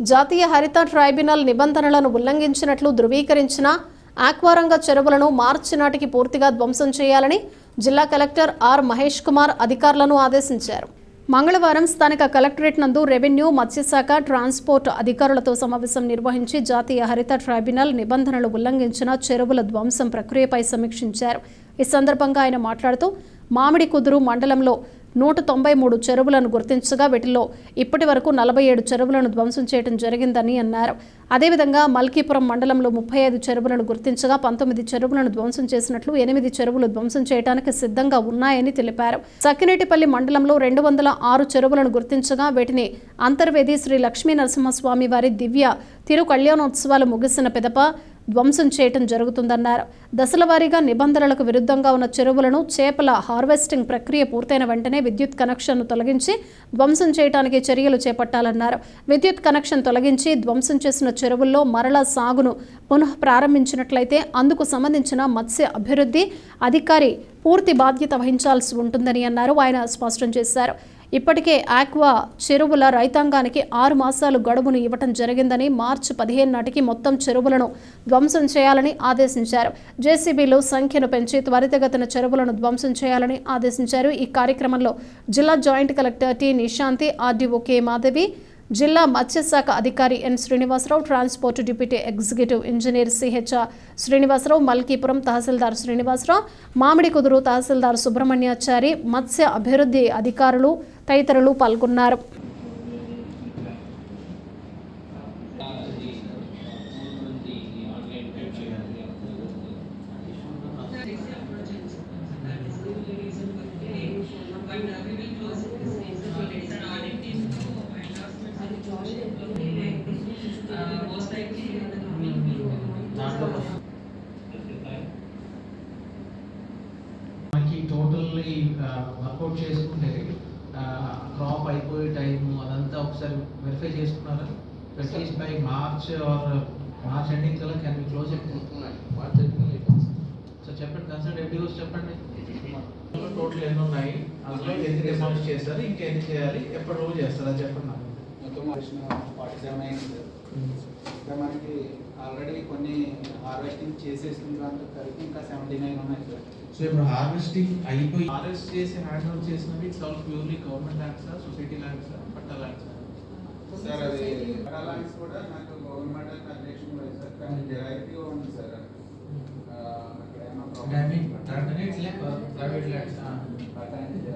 జాతీయ హరిత ట్రైబ్యునల్ నిబంధనలను ఉల్లంఘించినట్లు ధృవీకరించిన ఆక్వారంగ చెరువులను మార్చి నాటికి పూర్తిగా ధ్వంసం చేయాలని జిల్లా కలెక్టర్ ఆర్ మహేష్ కుమార్ అధికారులను ఆదేశించారు. మంగళవారం స్థానిక కలెక్టరేట్ నందు రెవెన్యూ మత్స్యశాఖ ట్రాన్స్పోర్ట్ అధికారులతో సమావేశం నిర్వహించి జాతీయ హరిత ట్రైబ్యునల్ నిబంధనలు ఉల్లంఘించిన చెరువుల ధ్వంసం ప్రక్రియపై సమీక్షించారు. ఈ సందర్భంగా ఆయన మాట్లాడుతూ మామిడి కుదురు మండలంలో నూట తొంభై మూడు చెరువులను గుర్తించగా వీటిలో ఇప్పటి వరకు నలభై ఏడు చెరువులను ధ్వంసం చేయడం జరిగిందని అన్నారు. అదేవిధంగా మల్కీపురం మండలంలో ముప్పై ఐదు చెరువులను గుర్తించగా పంతొమ్మిది చెరువులను ధ్వంసం చేసినట్లు ఎనిమిది చెరువులు ధ్వంసం చేయడానికి సిద్ధంగా ఉన్నాయని తెలిపారు. సక్కినేటిపల్లి మండలంలో రెండు వందల ఆరు చెరువులను గుర్తించగా వీటిని అంతర్వేది శ్రీ లక్ష్మీ నరసింహస్వామి వారి దివ్య తిరు కళ్యాణోత్సవాలు ముగిసిన పిదప ధ్వంసం చేయటం జరుగుతుందన్నారు. దశల వారీగా నిబంధనలకు విరుద్ధంగా ఉన్న చెరువులను చేపల హార్వెస్టింగ్ ప్రక్రియ పూర్తయిన వెంటనే విద్యుత్ కనెక్షన్ను తొలగించి ధ్వంసం చేయడానికి చర్యలు చేపట్టాలన్నారు. విద్యుత్ కనెక్షన్ తొలగించి ధ్వంసం చేసిన చెరువుల్లో మరల సాగును పునః ప్రారంభించినట్లయితే అందుకు సంబంధించిన మత్స్య అభివృద్ధి అధికారి పూర్తి బాధ్యత వహించాల్సి ఉంటుందని అన్నారు. ఆయన స్పష్టం చేశారు. ఇప్పటికే ఆక్వా చెరువుల రైతాంగానికి ఆరు మాసాలు గడువును ఇవ్వటం జరిగిందని మార్చి పదిహేను నాటికి మొత్తం చెరువులను ధ్వంసం చేయాలని ఆదేశించారు. జేసీబీలు సంఖ్యను పెంచి త్వరితగతిన చెరువులను ధ్వంసం చేయాలని ఆదేశించారు. ఈ కార్యక్రమంలో జిల్లా joint collector T Nishanthi RDO K Madhavi జిల్లా మత్స్యశాఖ అధికారి N Srinivasarao transport deputy executive engineer CHR Srinivasarao Malkipuram తహసీల్దార్ శ్రీనివాసరావు మామిడి కుదురు తహసీల్దార్ సుబ్రహ్మణ్యాచారి మత్స్య అభివృద్ధి అధికారులు తదితరులు పాల్గొన్నారు. మనకి టోటల్లీ వర్కౌట్ చేసుకుంటే క్రాప్ అయిపోయే టైము అదంతా ఒకసారి వెరిఫై చేసుకున్నారా? At least by March or March ending కల్లా క్యాన్ బి క్లోజ్ సో చెప్పండి కన్సల్ట్ ఎఫ్డిఓస్ చెప్పండి. టోటల్ ఎన్ని ఉన్నాయి? అందులో ఎన్ని డిమాండ్స్ చేస్తారు ఇంకా ఎన్ని చేయాలి? ఎప్పటి రోజు చేస్తారు? చెప్పండి నాకు. మొత్తం ఫార్టీ సెవెన్ అయింది. ఇంకా మనకి ఆల్రెడీ కొన్ని హార్వెస్టింగ్ చేసేసిన దాంతో కలిపి ఇంకా సెవెంటీ నైన్ ఉన్నాయి సార్. సో ఇప్పుడు హార్వెస్టింగ్ అయిపోయి హార్వెస్ట్ చేసి హ్యాండ్ ఓవర్ చేసినవి it's all purely government lands society lands patta lands sir. అది అలాంటి కూడా నాకు గవర్నమెంట్ అధ్యక్షుడు ఉంది సార్. కానీ జరాయితీ ఉంది సార్ ఆ, అక్కడ